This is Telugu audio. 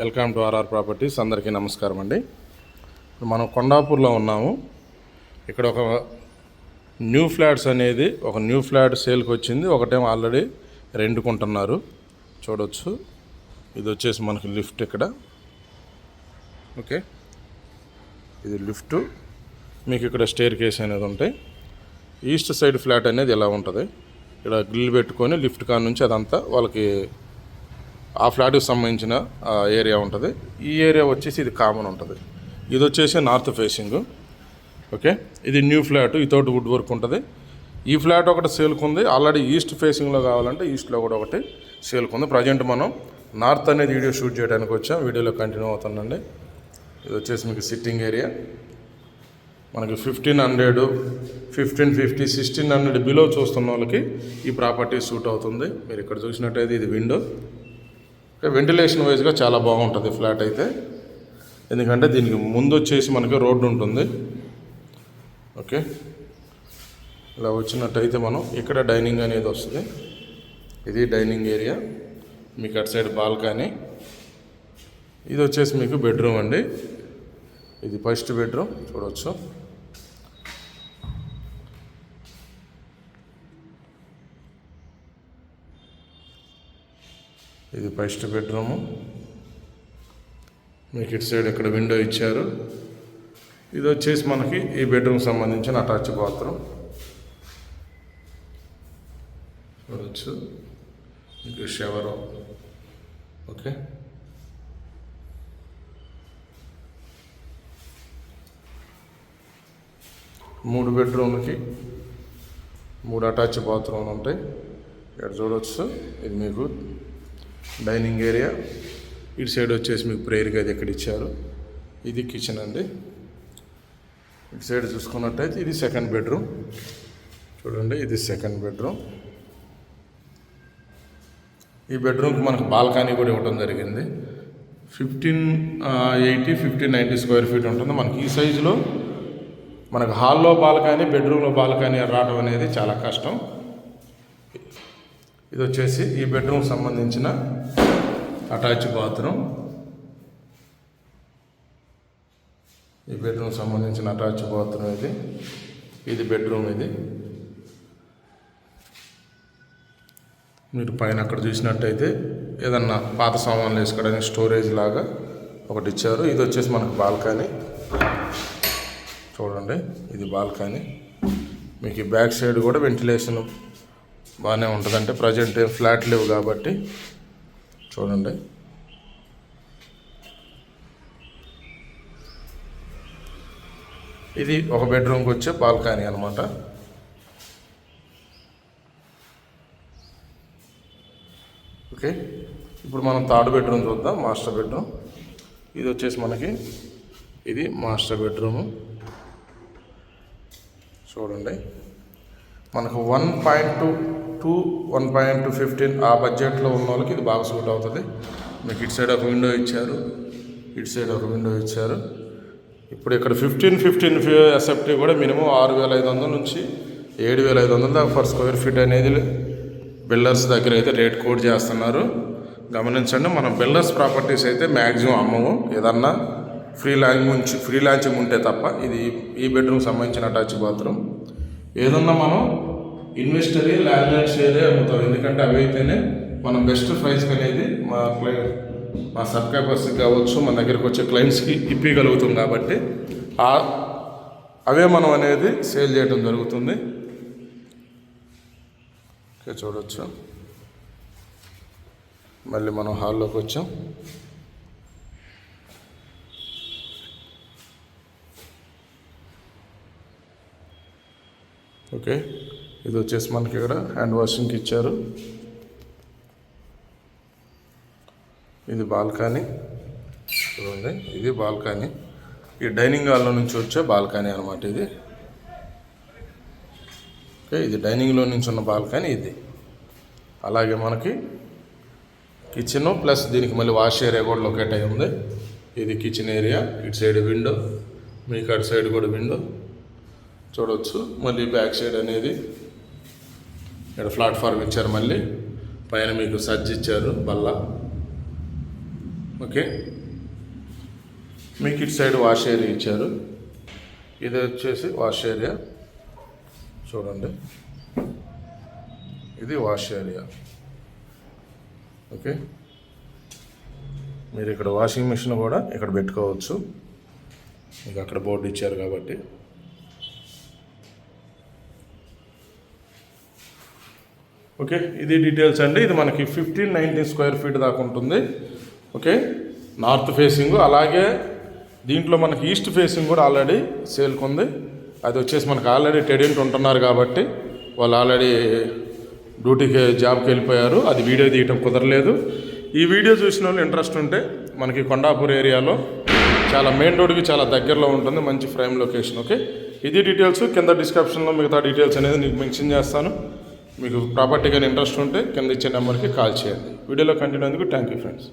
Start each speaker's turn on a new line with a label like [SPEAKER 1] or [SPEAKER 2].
[SPEAKER 1] Welcome to RR properties. అందరికీ నమస్కారం అండి. మనం కొండాపూర్లో ఉన్నాము. ఇక్కడ ఒక న్యూ ఫ్లాట్స్ అనేది ఒక న్యూ ఫ్లాట్ సేల్కి వచ్చింది. ఒకటేమో ఆల్రెడీ రెండుకుంటున్నారు చూడొచ్చు. ఇది వచ్చేసి మనకి లిఫ్ట్ ఇక్కడ. ఓకే. ఇది లిఫ్ట్. మీకు ఇక్కడ స్టేర్ కేస్ అనేది ఉంటాయి. ఈస్ట్ సైడ్ ఫ్లాట్ అనేది ఇలా ఉంటుంది? ఇక్కడ గ్రిల్ పెట్టుకొని లిఫ్ట్ కాడ నుంచి అదంతా వాళ్ళకి ఆ ఫ్లాట్కి సంబంధించిన ఏరియా ఉంటుంది. ఈ ఏరియా వచ్చేసి ఇది కామన్ ఉంటుంది. ఇది వచ్చేసి నార్త్ ఫేసింగ్ ఓకే ఇది న్యూ ఫ్లాట్ ఇతోటి వుడ్ వర్క్ ఉంటుంది. ఈ ఫ్లాట్ ఒకటి సేల్కి ఉంది ఆల్రెడీ ఈస్ట్ ఫేసింగ్లో కావాలంటే ఈస్ట్లో కూడా ఒకటి సేల్కి ఉంది ప్రజెంట్ మనం నార్త్ అనేది వీడియో షూట్ చేయడానికి వచ్చాం. వీడియోలో కంటిన్యూ అవుతుందండి. ఇది వచ్చేసి మీకు సిట్టింగ్ ఏరియా మనకి fifteen hundred fifteen fifty sixteen hundred below చూస్తున్న వాళ్ళకి ఈ ప్రాపర్టీ సూట్ అవుతుంది. మీరు ఇక్కడ చూసినట్టయితే ఇది విండో వెంటిలేషన్ వైజ్గా చాలా బాగుంటుంది ఫ్లాట్ అయితే. ఎందుకంటే దీనికి ముందు వచ్చేసి మనకి రోడ్డు ఉంటుంది. ఓకే. ఇలా వచ్చినట్టయితే మనం ఇక్కడ డైనింగ్ అనేది వస్తుంది. ఇది డైనింగ్ ఏరియా మీకు అటు సైడ్ బాల్కనీ ఇది వచ్చేసి మీకు బెడ్రూమ్ అండి. ఇది ఫస్ట్ బెడ్రూమ్ చూడవచ్చు ఇది ఫస్ట్ బెడ్రూము. మీకు ఇటు సైడ్ ఇక్కడ విండో ఇచ్చారు. ఇది వచ్చేసి మనకి ఈ బెడ్రూమ్ సంబంధించిన అటాచ్ బాత్రూమ్. చూడవచ్చు మీకు షవరు. ఓకే. మూడు బెడ్రూమ్కి మూడు అటాచ్ బాత్రూమ్లు ఉంటాయి. ఇక్కడ చూడవచ్చు ఇది మీకు డైనింగ్ ఏరియా. ఇటు సైడ్ వచ్చేసి మీకు ప్రేయర్ గది ఎక్కడ ఇచ్చారు? ఇది కిచెన్ అండి. ఇటు సైడ్ చూసుకున్నట్టయితే ఇది సెకండ్ బెడ్రూమ్ చూడండి ఇది సెకండ్ బెడ్రూమ్ ఈ బెడ్రూమ్కి మనకు బాల్కనీ కూడా ఇవ్వడం జరిగింది. Fifteen eighty fifteen ninety square feet ఉంటుంది. మనకి ఈ సైజులో మనకు హాల్లో బాల్కనీ బెడ్రూమ్లో బాల్కనీ రావడం అనేది చాలా కష్టం. ఇది వచ్చేసి ఈ బెడ్రూమ్ సంబంధించిన అటాచ్ బాత్రూమ్ ఈ బెడ్రూమ్ సంబంధించిన అటాచ్ బాత్రూమ్ ఇది. ఇది బెడ్రూమ్ ఇది. మీరు పైన అక్కడ చూసినట్టయితే ఏదన్నా పాత సామాన్లు వేసుకోవడానికి స్టోరేజ్ లాగా ఒకటి ఇచ్చారు. ఇది వచ్చేసి మనకు బాల్కనీ. చూడండి ఇది బాల్కనీ. మీకు ఈ బ్యాక్ సైడ్ కూడా వెంటిలేషన్ బాగానే ఉంటుంది అంటే ప్రజెంట్ ఫ్లాట్ లేవు కాబట్టి చూడండి. ఇది ఒక బెడ్రూమ్కి వచ్చే బాల్కనీ అనమాట ఓకే ఇప్పుడు మనం థర్డ్ బెడ్రూమ్ చూద్దాం మాస్టర్ బెడ్రూమ్. ఇది వచ్చేసి మనకి ఇది మాస్టర్ బెడ్రూము. చూడండి మనకు one point two two one point two fifteen ఆ బడ్జెట్లో ఉన్న వాళ్ళకి ఇది బాగా సూట్ అవుతుంది. మీకు ఇటు సైడ్ ఒక విండో ఇచ్చారు. ఇటు సైడ్ ఒక విండో ఇచ్చారు. ఇప్పుడు ఇక్కడ ఫిఫ్టీన్ ఫిఫ్టీన్ ఎస్ఎఫ్టీ కూడా మినిమం ఆరు వేల ఐదు వందల నుంచి ఏడు వేల ఐదు వందల దాకా ఫర్ స్క్వేర్ ఫీట్ అనేది బిల్డర్స్ దగ్గర అయితే రేట్ కోడ్ చేస్తున్నారు. గమనించండి మనం బిల్డర్స్ ప్రాపర్టీస్ అయితే మ్యాక్సిమం అమ్మము. ఏదన్నా ఫ్రీ లాంచింగ్ ఉంచి ఫ్రీ లాంచింగ్ ఉంటే తప్ప ఇది ఈ బెడ్రూమ్ సంబంధించిన అటాచ్ బాత్రూమ్ ఏదన్నా మనం ఇన్వెస్టరీ ల్యాండ్ షేరే అమ్ముతాం ఎందుకంటే అవి అయితేనే మనం బెస్ట్ ప్రైస్ అనేది మా క్లై మా సబ్స్క్రైబర్స్కి కావచ్చు మన దగ్గరికి వచ్చే క్లయింట్స్కి ఇప్పగలుగుతాం కాబట్టి ఆ అవే మనం అనేది సేల్ చేయడం జరుగుతుంది. ఓకే చూడొచ్చు. మళ్ళీ మనం హాల్లోకి వచ్చాం. ఓకే. ఇది వచ్చేసి మనకి ఇక్కడ హ్యాండ్ వాషింగ్కి ఇచ్చారు. ఇది బాల్కనీ. చూడండి ఇది బాల్కనీ. ఈ డైనింగ్ హాల్లో నుంచి వచ్చే బాల్కనీ అనమాట ఇది. ఓకే ఇది డైనింగ్లో నుంచి ఉన్న బాల్కనీ ఇది. అలాగే మనకి కిచెన్ ప్లస్ దీనికి మళ్ళీ వాష్ ఏరియా కూడా లొకేట్ అయి ఉంది. ఇది కిచెన్ ఏరియా ఇటు సైడ్ విండో మీకు అటు సైడ్ కూడా విండో. చూడవచ్చు మళ్ళీ బ్యాక్ సైడ్ అనేది ఇక్కడ ప్లాట్ఫామ్ ఇచ్చారు మళ్ళీ. పైన మీకు సజ్జ ఇచ్చారు బల్ల. ఓకే. మీకు ఇటు సైడ్ వాష్ ఏరియా ఇచ్చారు. ఇది వచ్చేసి వాష్ ఏరియా. చూడండి. ఇది వాష్ ఏరియా. ఓకే. మీరు ఇక్కడ వాషింగ్ మిషన్ కూడా ఇక్కడ పెట్టుకోవచ్చు. మీకు అక్కడ బోర్డు ఇచ్చారు కాబట్టి. ఓకే? ఇది డీటెయిల్స్ అండి. ఇది మనకి ఫిఫ్టీన్ నైన్టీన్ స్క్వేర్ ఫీట్ దాకా ఉంటుంది. ఓకే? నార్త్ ఫేసింగ్ అలాగే దీంట్లో మనకి ఈస్ట్ ఫేసింగ్ కూడా ఆల్రెడీ సేల్కి ఉంది. అది వచ్చేసి మనకి ఆల్రెడీ టెడెంట్ ఉంటున్నారు కాబట్టి వాళ్ళు ఆల్రెడీ డ్యూటీకి జాబ్కి వెళ్ళిపోయారు. అది వీడియో తీయటం కుదరలేదు. ఈ వీడియో చూసిన వాళ్ళు ఇంట్రెస్ట్ ఉంటే మనకి కొండాపూర్ ఏరియాలో చాలా మెయిన్ రోడ్కి చాలా దగ్గరలో ఉంటుంది. మంచి ఫ్రేమ్ లొకేషన్ ఓకే? ఇది డీటెయిల్స్ కింద డిస్క్రిప్షన్లో మిగతా డీటెయిల్స్ అనేది నీకు మెన్షన్ చేస్తాను. మీకు ప్రాపర్టీ కానీ ఇంట్రెస్ట్ ఉంటే కింద ఇచ్చే నెంబర్కి కాల్ చేయండి. వీడియోలో కంటిన్యూ అందుకు థ్యాంక్ యూ ఫ్రెండ్స్